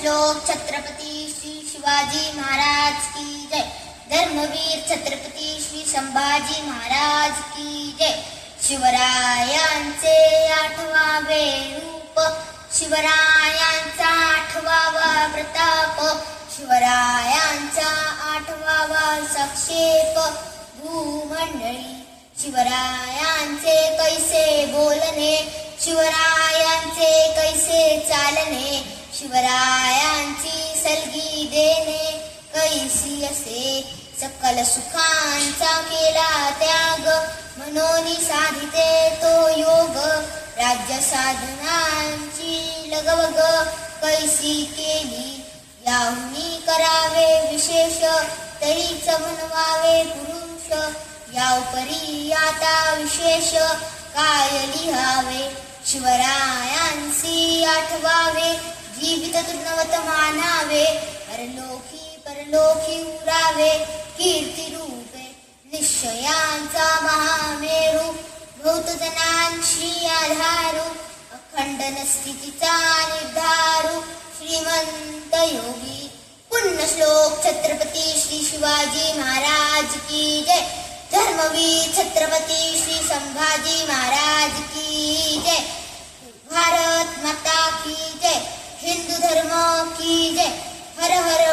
श्लोक छत्रपती श्री शिवाजी महाराज की जय. धर्मवीर छत्रपती श्री संभाजी महाराज की जय. शिवरायांचे आठवावे रूप शिवरायांचा आठवावा प्रताप. शिवरायांचा आठवावा सक्षेप. भूमंडळी शिवरायांचे कैसे बोलणे? शिवरायांचे कैसे चालणे? शिवरायांची सलगी देणे कैसी असे. सकल सुखांचा केला त्याग मनोनी साधिते तो योग. राज्य साधनांची लगवग कैसी केली? याहुनी करावे विशेष तरीच म्हणवावे पुरुष. यावपरी आता विशेष काय लिहावे? शिवरायांस जीवित मानावे परलोकी परलोकी उरावे कीर्ती रूपे निश्चयांचा महामेरू भूतजनांशी आधारू अखंडन स्थितीचा निर्धारू श्रीमंत योगी पुण्य श्लोक छत्रपती श्री शिवाजी महाराज की जय. धर्मवीर छत्रपती श्री संभाजी महाराज की जय भारत माता की जय हिंदू धर्म की जय हर हर महादेव